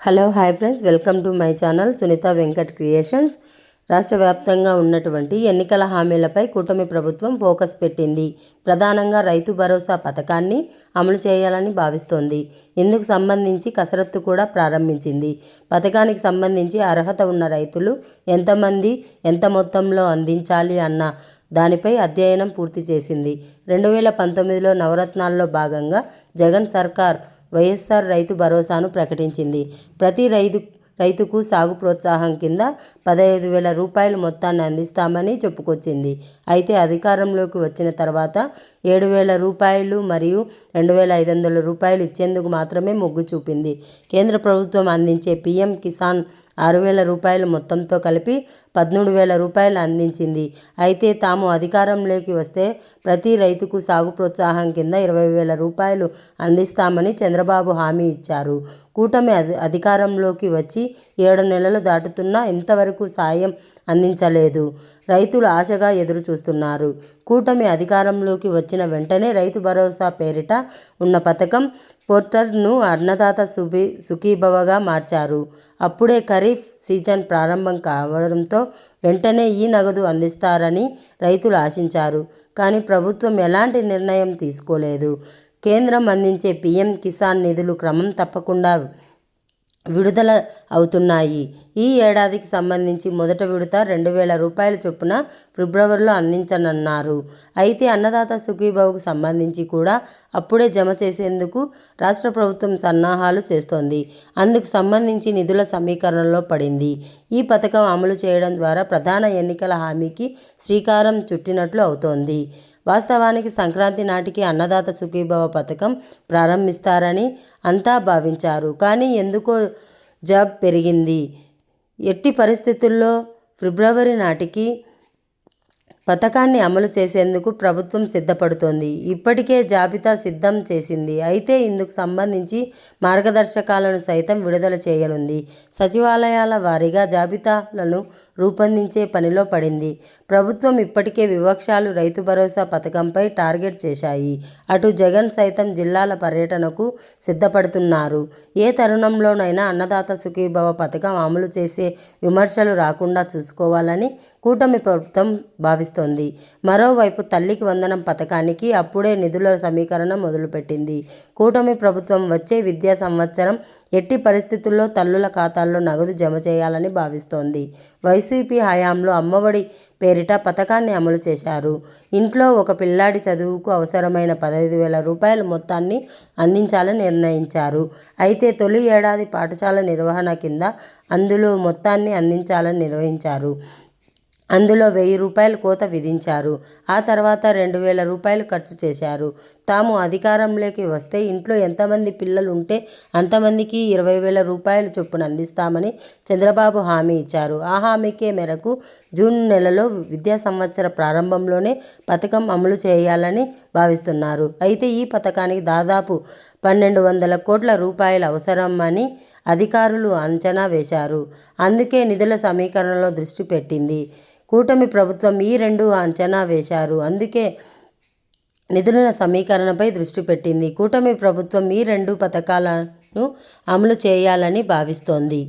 Hello hi friends. Welcome to my channel Sunitha Venkat creations. రాష్ట్ర వ్యాప్తంగా ఉన్నటువంటి ఎన్నికల హామీలపై కూటమి ప్రభుత్వం ఫోకస్ పెట్టింది. ప్రధానంగా రైతు భరోసా పథకాన్ని అమలు చేయాలని భావిస్తోంది. ఇందుకు సంబంధించి కసరత్తు కూడా ప్రారంభించింది. పథకానికి సంబంధించి అర్హత ఉన్న రైతులు ఎంతమంది ఎంత మొత్తంలో అందించాలి అన్న దానిపై అధ్యయనం పూర్తి చేసింది. రెండు వేల పంతొమ్మిదిలో నవరత్నాల్లో భాగంగా జగన్ సర్కార్ వైఎస్ఆర్ రైతు భరోసాను ప్రకటించింది. ప్రతి రైతు రైతుకు సాగు ప్రోత్సాహం కింద పదహైదు వేల రూపాయల మొత్తాన్ని అందిస్తామని చెప్పుకొచ్చింది. అయితే అధికారంలోకి వచ్చిన తర్వాత ఏడు వేల రూపాయలు మరియు రెండు వేల ఐదు వందల రూపాయలు ఇచ్చేందుకు మాత్రమే మొగ్గు చూపింది. కేంద్ర ప్రభుత్వం అందించే పీఎం కిసాన్ ఆరు వేల రూపాయల మొత్తంతో కలిపి పదమూడు వేల రూపాయలు అందించింది. అయితే తాము అధికారంలోకి వస్తే ప్రతి రైతుకు సాగు ప్రోత్సాహం కింద ఇరవై వేల రూపాయలు అందిస్తామని చంద్రబాబు హామీ ఇచ్చారు. కూటమి అధి అధికారంలోకి వచ్చి ఏడు నెలలు దాటుతున్నా ఇంతవరకు సాయం అందించలేదు. రైతులు ఆశగా ఎదురు చూస్తున్నారు కూటమి అధికారంలోకి వచ్చిన వెంటనే రైతు భరోసా పేరిట ఉన్న పథకం పోర్టర్ను అన్నదాత సుబి సుఖీభవగా మార్చారు. అప్పుడే ఖరీఫ్ సీజన్ ప్రారంభం కావడంతో వెంటనే ఈ నగదు అందిస్తారని రైతులు ఆశించారు. కానీ ప్రభుత్వం ఎలాంటి నిర్ణయం తీసుకోలేదు. కేంద్రం అందించే పీఎం కిసాన్ నిధులు క్రమం తప్పకుండా విడుదల అవుతున్నాయి. ఈ ఏడాదికి సంబంధించి మొదట విడత రెండు వేల రూపాయల చొప్పున ఫిబ్రవరిలో అందించనున్నారు. అయితే అన్నదాత సుఖీభావుకు సంబంధించి కూడా అప్పుడే జమ చేసేందుకు రాష్ట్ర ప్రభుత్వం సన్నాహాలు చేస్తోంది. అందుకు సంబంధించి నిధుల సమీకరణలో పడింది. ఈ పథకం అమలు చేయడం ద్వారా ప్రధాన ఎన్నికల హామీకి శ్రీకారం చుట్టినట్లు అవుతోంది. వాస్తవానికి సంక్రాంతి నాటికి అన్నదాత సుఖీభవ పథకం ప్రారంభిస్తారని అంతా భావించారు. కానీ ఎందుకో జాబ్ పెరిగింది. ఎట్టి పరిస్థితుల్లో ఫిబ్రవరి నాటికి పథకాన్ని అమలు చేసేందుకు ప్రభుత్వం సిద్ధపడుతోంది. ఇప్పటికే జాబితా సిద్ధం చేసింది. అయితే ఇందుకు సంబంధించి మార్గదర్శకాలను సైతం విడుదల చేయనుంది. సచివాలయాల వారీగా జాబితాలను రూపొందించే పనిలో పడింది. ప్రభుత్వం ఇప్పటికే వివక్షాలు రైతు భరోసా పథకంపై టార్గెట్ చేశాయి. అటు జగన్ సైతం జిల్లాల పర్యటనకు సిద్ధపడుతున్నారు. ఏ తరుణంలోనైనా అన్నదాత సుఖీభవ పథకం అమలు చేసే విమర్శలు రాకుండా చూసుకోవాలని కూటమి ప్రభుత్వం భావిస్తుంది. చేస్తోంది మరోవైపు తల్లికి వందనం పథకానికి అప్పుడే నిధుల సమీకరణ మొదలుపెట్టింది. కూటమి ప్రభుత్వం వచ్చే విద్యా సంవత్సరం ఎట్టి పరిస్థితుల్లో తల్లుల ఖాతాల్లో నగదు జమ చేయాలని భావిస్తోంది. వైసీపీ హయాంలో అమ్మఒడి పేరిట పథకాన్ని అమలు చేశారు. ఇంట్లో ఒక పిల్లాడి చదువుకు అవసరమైన పదహైదు వేల రూపాయల మొత్తాన్ని అందించాలని నిర్ణయించారు. అయితే తొలి ఏడాది పాఠశాల నిర్వహణ కింద అందులో మొత్తాన్ని అందించాలని నిర్వహించారు. అందులో వెయ్యి రూపాయలు కోత విధించారు. ఆ తర్వాత రెండు వేల రూపాయలు ఖర్చు చేశారు. తాము అధికారంలోకి వస్తే ఇంట్లో ఎంతమంది పిల్లలు ఉంటే అంతమందికి ఇరవై వేల రూపాయలు చొప్పున అందిస్తామని చంద్రబాబు హామీ ఇచ్చారు. ఆ హామీకే మేరకు జూన్ నెలలో విద్యా సంవత్సర ప్రారంభంలోనే పథకం అమలు చేయాలని భావిస్తున్నారు. అయితే ఈ పథకానికి దాదాపు పన్నెండు వందల కోట్ల రూపాయలు అవసరమని అధికారులు అంచనా వేశారు. అందుకే నిధుల సమీకరణలో దృష్టి పెట్టింది. కూటమి ప్రభుత్వం ఈ రెండు అంచనా వేశారు. అందుకే నిధుల సమీకరణపై దృష్టి పెట్టింది. కూటమి ప్రభుత్వం ఈ రెండు పథకాలను అమలు చేయాలని భావిస్తోంది.